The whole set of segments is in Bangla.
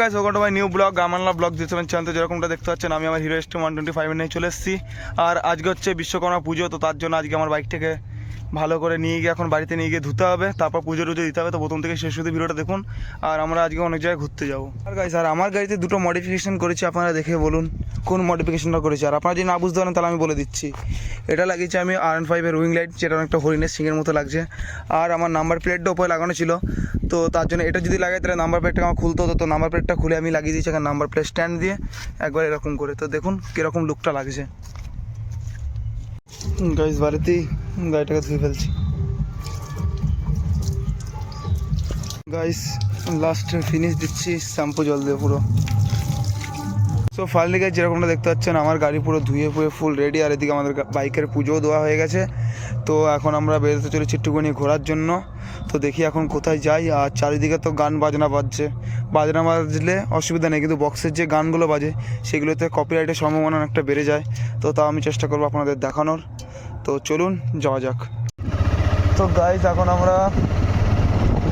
Guys welcome to new blog গামানলা blog দিতে পারেন চ্যানেল যেরকমটা দেখতে পাচ্ছেন, আমি আমার হিরো এস ওয়ান টোয়েন্টি ফাইভে নিয়ে চলে এসেছি। আর আজকে হচ্ছে বিশ্বকর্মা পুজো, তো তার জন্য আজকে আমার বাইকটাকে ভালো করে নিয়ে গিয়ে এখন বাড়িতে নিয়ে গিয়ে ধুতে হবে, তারপর পুজো টুজো দিতে হবে। তো প্রথম থেকে শেষ অবধি ভিডিওটা দেখুন, আর আমরা আজকে অনেক জায়গায় ঘুরতে যাব। আর গাইস আর আমার গাড়িতে দুটো মডিফিকেশন করেছি, আপনারা দেখে বলুন কোন মডিফিকেশনটা করেছি। আর আপনারা যদি না বুঝতে পারেন, তাহলে আমি বলে দিচ্ছি। এটা লাগিয়েছি আমি আর এন ফাইভের উইং লাইট যেটা অনেকটা হরিণের সিংয়ের মতো লাগছে। আর আমার নাম্বার প্লেটটা ওপরে লাগানো ছিল। তো তার জন্য এটা যদি লাগাই, তাহলে নাম্বার প্লেটটা আমার খুলতে হতো। তো নাম্বার প্লেটটা খুলে আমি লাগিয়ে দিয়েছি, এখানে নাম্বার প্লেট স্ট্যান্ড দিয়ে একবার এরকম করে। তো দেখুন কীরকম লুকটা লাগছে। গাইস বাড়িতেই গাড়িটাকে ধুয়ে ফেলছি। গাইস লাস্ট ফিনিশ দিচ্ছি শ্যাম্পু জল দিয়ে পুরো। সো ফাইনালি গাইস যেরকমটা দেখতে পাচ্ছেন, আমার গাড়ি পুরো ধুয়ে পুয়ে ফুল রেডি আর এদিকে আমাদের বাইকের পুজোও দেওয়া হয়ে গেছে। তো, এখন আমরা বেরোতে চলেছি একটুখানি ঘোরার জন্য। তো, দেখি এখন কোথায় যাই, আর চারিদিকে তো গান বাজনা বাজছে। বাজনা বাজলে অসুবিধা নেই, কিন্তু বক্সের যে গানগুলো বাজে, সেগুলোতে কপিরাইটের সম্ভাবনা অনেকটা বেড়ে যায়। তো তা আমি চেষ্টা করব আপনাদের দেখানোর। তো চলুন, যাওয়া যাক। তো গাইজ এখন আমরা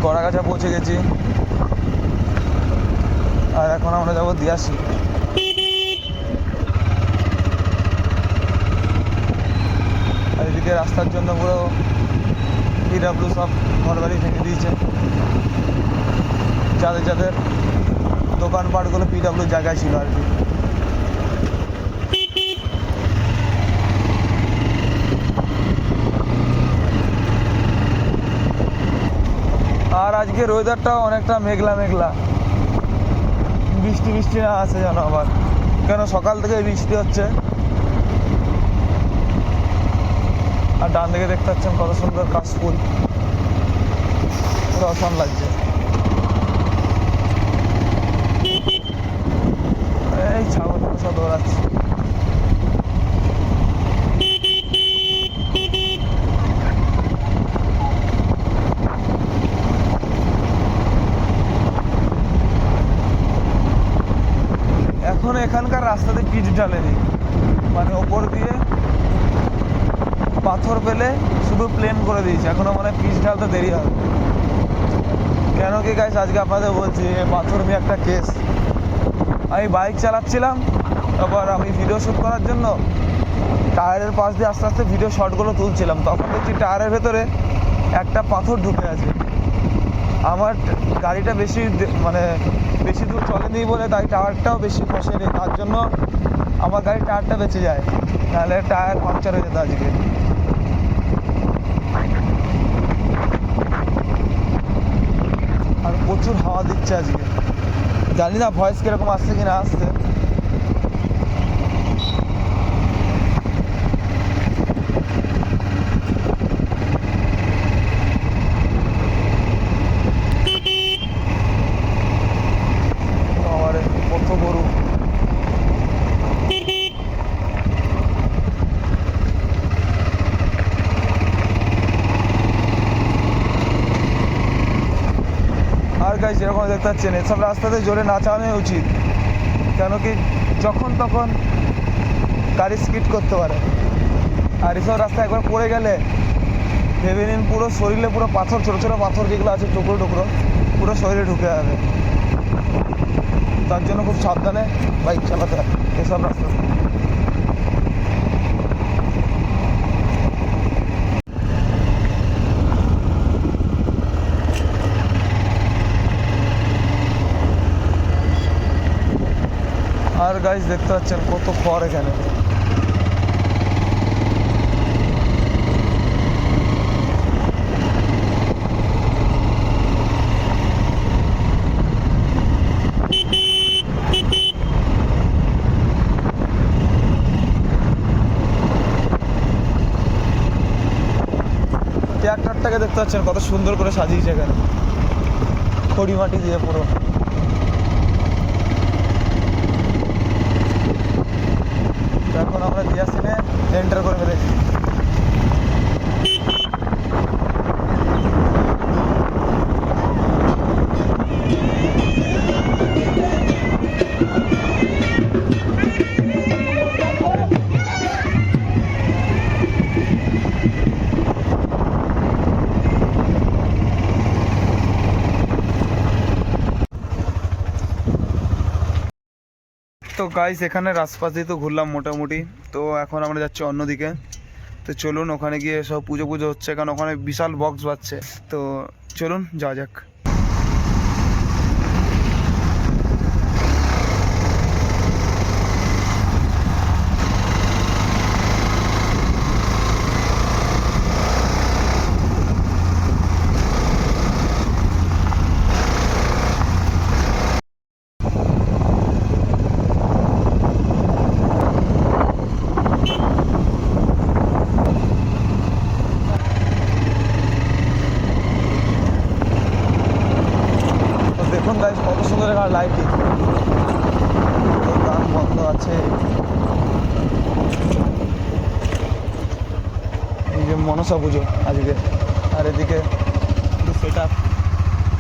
গড়াগাছা পৌঁছে গেছি। আর এখন আমরা যাব দিয়াসি আর এদিকে রাস্তার জন্য পুরো পিডাব্লিউ সব ঘর বাড়ি ভেঙে দিয়েছে। যাদের যাদের দোকানপাটগুলো পিডাব্লিউ জায়গায় ছিল আর কি। আর আজকের ওয়েদারটাও অনেকটা মেঘলা মেঘলা। বৃষ্টি বৃষ্টি না আসে যেন আবার। কেন সকাল থেকে বৃষ্টি হচ্ছে? আর ডান দিকে দেখতে পাচ্ছেন কত সুন্দর কাশফুল পুরো অসম লাগছে। এই ছাগল সব দৌড়াচ্ছে এখন এখানকার রাস্তাতে পিচ ঢালেনি মানে ওপর দিয়ে পাথর পেলে শুধু প্লেন করে দিয়েছে। এখনও মানে পিচ ঢালতে দেরি হবে কেন কি গাইস আজকে আপনাদের বলছি পাথর নিয়ে একটা কেস আমি বাইক চালাচ্ছিলাম, তারপর আমি ভিডিও শ্যুট করার জন্য টায়ারের পাশ দিয়ে আস্তে আস্তে ভিডিও শটগুলো তুলছিলাম। তখন দেখছি টায়ারের ভেতরে একটা পাথর ঢুকে আছে। আমার গাড়িটা বেশি মানে বেশি দূর চলেনি বলে তাই টায়ারটাও বেশি খসেনি। তার জন্য আমার গাড়ির টায়ারটা বেঁচে যায়। নাহলে টায়ার পাংচার হয়ে যেত আজকে আর প্রচুর হাওয়া দিচ্ছে আজকে। জানি না ভয়েস কীরকম আসছে কি না আসছে আমার কত গরু আর গাছ পাচ্ছেন এসব রাস্তাতে জোরে না চালানো উচিত। কেন কি যখন তখন গাড়ি স্কিড করতে পারে। আর এসব রাস্তা একবার পড়ে গেলে ভেবে নিন, পুরো শরীরে পুরো পাথর, ছোটো ছোটো পাথর যেগুলো আছে, টুকরো টুকরো, পুরো শরীরে ঢুকে যাবে। তার জন্য খুব সাবধানে বাইক চালাতে হয়, এসব রাস্তা গাইস দেখতে পাচ্ছেন কত খড় এখানে। ট্র্যাক্টরটাকে দেখতে পাচ্ছেন কত সুন্দর করে সাজিয়েছে এখানে। খড়ি মাটি দিয়ে পুরো তো এখন আমরা দিয়াসিনে এন্টার করে ফেলেছি তো গাইস এখানে আশপাশেই তো ঘুরলাম মোটামুটি। তো এখন আমরা যাচ্ছি অন্যদিকে। তো চলুন, ওখানে গিয়ে সব পুজো পুজো হচ্ছে, কারণ ওখানে বিশাল বক্স বাজছে। তো চলুন, যাওয়া যাক তো দেখুন গাইস কত সুন্দর এখানে লাইটিং গান বন্ধ আছে এই যে মনসা পুজো আজকে। আর এদিকে সেট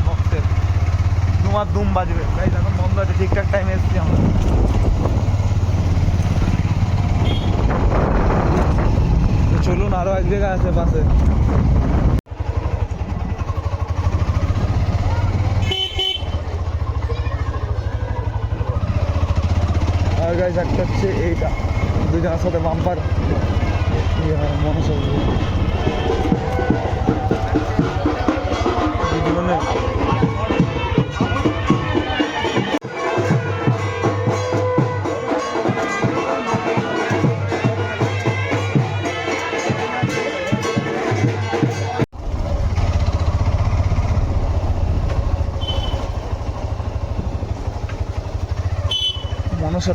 ভক্তের দুমার দুম বাজবে। গাইস এখন বন্ধ আছে, ঠিকঠাক টাইমে এসেছি আমরা। চলুন, আরও এক জায়গা আছে পাশে। আর গাইস একটা হচ্ছে এইটা। দুজনের সাথে বাম্পার মনসা পুজো জীবনে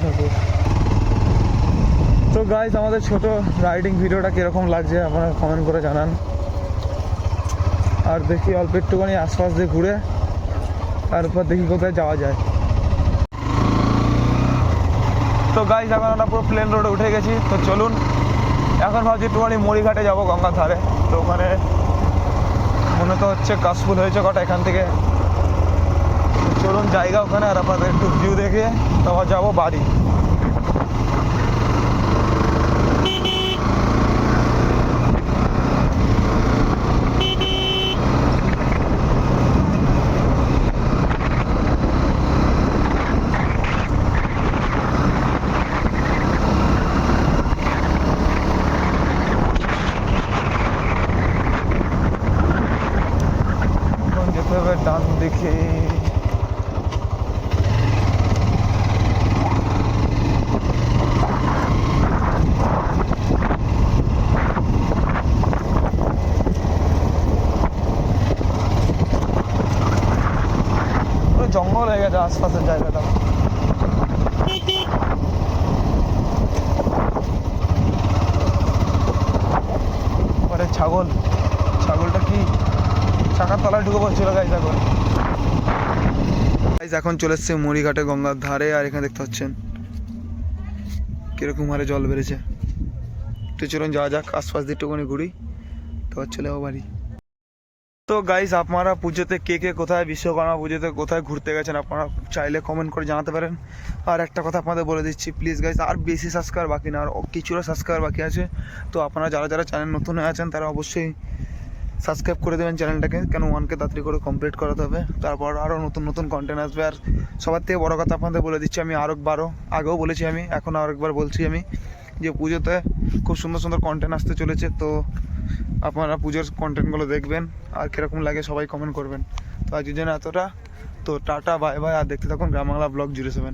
ঠাকুর। তো গাইজ আমাদের ছোট রাইডিং ভিডিওটা কীরকম লাগছে আপনারা কমেন্ট করে জানান। আর দেখি অল্প একটুখানি আশপাশ দিয়ে ঘুরে, তারপর দেখি কোথায় যাওয়া যায়। তো গাইজ এখন আমরা পুরো প্লেন রোডে উঠে গেছি, তো চলুন। এখন ভাবছি একটুখানি মরিঘাটে যাব গঙ্গার ধারে। তো ওখানে মনে তো হচ্ছে কাশফুল হয়েছে কটা এখান থেকে। চলুন জায়গা ওখানে আর আপনাদের একটু ভিউ দেখে, তারপর যাব বাড়ি এখন যেতে হবে ডান দিকে পুরো জঙ্গল হয়ে গেছে আশপাশের জায়গাটা। পরে ছাগল, ছাগলটা কি চাকার তলায় ঢুকে পড়ছিল গাইজ এখন। গাইজ এখন চলে এসছে মুড়িঘাটে গঙ্গার ধারে, আর এখানে দেখতে পাচ্ছেন কীরকম হারে জল বেড়েছে। তো চলুন যাওয়া যাক, আশপাশ দিয়ে একটুখানি ঘুরি তো চলে যাব বাড়ি। তো গাইজ আপনারা পুজোতে কে কে কোথায়, বিশ্বকর্মা পুজোতে কোথায় ঘুরতে গেছেন, আপনারা চাইলে কমেন্ট করে জানাতে পারেন। আর একটা কথা আপনাদের বলে দিচ্ছি প্লিজ গাইজ আর বেশি সাবস্ক্রাইব বাকি না, আর কিছুটা সাবস্ক্রাইব বাকি আছে। তো আপনারা যারা যারা চ্যানেল নতুন আছেন, তারা অবশ্যই সাবস্ক্রাইব করে দেবেন চ্যানেলটাকে কেন ওয়ানকে তাড়াতাড়ি করে কমপ্লিট করাতে হবে। তারপর আরও নতুন নতুন কন্টেন্ট আসবে। আর সবার থেকে বড়ো কথা আপনাদের বলে দিচ্ছি, আমি আরও একবারও আগেও বলেছি আমি, এখন আরেকবার বলছি আমি যে পুজোতে খুব সুন্দর সুন্দর কন্টেন্ট আসতে চলেছে। তো আপনারা পুজোর কন্টেন্টগুলো দেখবেন, আর কীরকম লাগে সবাই কমেন্ট করবেন। তো আজকের জন্য এতটা। তো টাটা বাই বাই আর দেখতে থাকুন গ্রাম বাংলা ব্লগ জুড়ে সেভেন